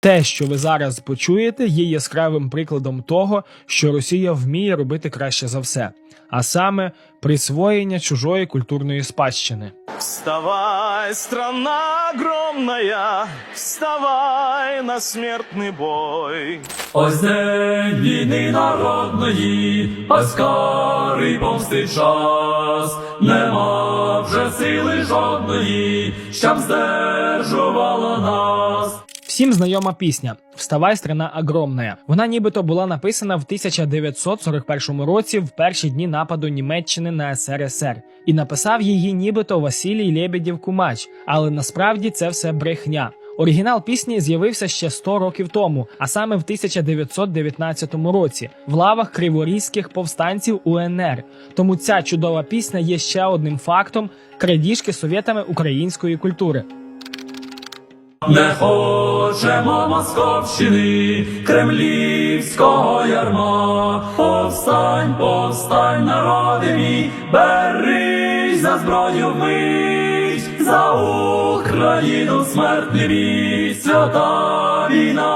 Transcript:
Те, що ви зараз почуєте, є яскравим прикладом того, що Росія вміє робити краще за все, а саме присвоєння чужої культурної спадщини. Вставай, страна огромная, вставай на смертный бой. Ось день війни народної, ось карий помсти час, нема вже сили жодної, щоб здержувала нас. Всім знайома пісня Вставай, страна огромная». Вона нібито була написана в 1941 році в перші дні нападу Німеччини на СРСР, і написав її нібито Василій Лебедєв Кумач, але насправді це все брехня. Оригінал пісні з'явився ще 100 років тому, а саме в 1919 році, в лавах криворізьких повстанців УНР. Тому ця чудова пісня є ще одним фактом крадіжки совєтами української культури. Не хочемо Московщини, кремлівського ярма. Повстань, повстань, народи мій, берись за зброю вмить, за Україну смертний бій, свята війна.